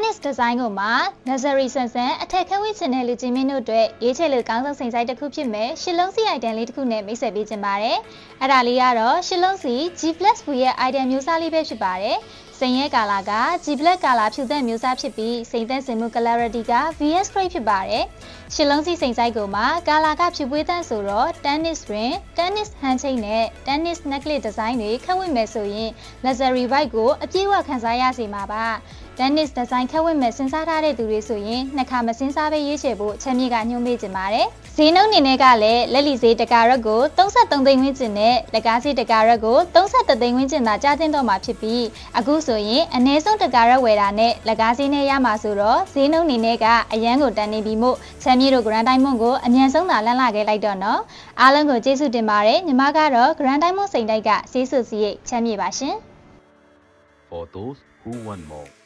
tennis design ကိုမှာ nursery ဆန်ဆန်အထက်ခန်းဝင်းချင်တဲ့လူချင်းမင်းတို့အတွက်ရေးချယ်လို့ကောင်းဆုံးစိန်ဆိုင်တစ်ခုဖြစ်မယ်ရှစ်လုံးစီ item လေးတစ်ခုနဲ့မိတ်ဆက်ပေးခြင်းပါတယ်အဲ့ဒါလေးကတော့ရှစ်လုံးစီ G+ ဘူးရဲ့ item မျိုးစားလေးပဲဖြစ်ပါတယ်စိန်ရဲ့ကာလာက G black ကာလာဖြူသက်မျိုးစားဖြစ်ပြီးစိန်သက်စင်မှု clarity က VS grade ဖြစ်ပါတယ်။ရှစ်လုံးစီစိန်ဆိုင်ကိုမှာကာလာကဖြူပွေးသက်ဆိုတော့ tennis ring, tennis handchain နဲ့ tennis necklace design တွေခန့်ဝင့်မယ်ဆိုရင် luxury vibe ကိုအပြည့်အဝခံစားရစေမှာပါ။ tennis design ခန့်ဝင့်မယ်စဉ်းစားထားတဲ့သူတွေဆိုရင်နှစ်ခါမစဉ်းစားပဲရွေးချယ်ဖို့ချက်မြင့်ကညွှန်ပေးခြင်းပါတယ်။ဈေးနှုန်းအနေနဲ့ကလည်းလက်လီဈေးတကာရက်ကို33သိန်းဝန်းကျင်နဲ့လက်ကားဈေးတကာရက်ကို33သိန်းဝန်းကျင်သာကြားတင်တော့မှာဖြစ်ပြီးအခုဆိုရင်အနည်းဆုံးတကာရက်ဝယ်တာနဲ့လက်ကားဈေးနဲ့ရမှာဆိုတော့ဈေးနှုန်းအနေနဲ့ကအရန်ကိုတန်နေပြီမို့ချက်မြင့်တို့ Grand Diamond ကိုအမြန်ဆုံးသာလန့်လာခဲ့လိုက်တော့နော်အားလုံးကိုကျေးဇူးတင်ပါတယ်ညီမကတော့ Grand Diamond စိန်တိုက်ကဆေးဆူစီရဲ့ချက်မြင့်ပါရှင် For those who want more.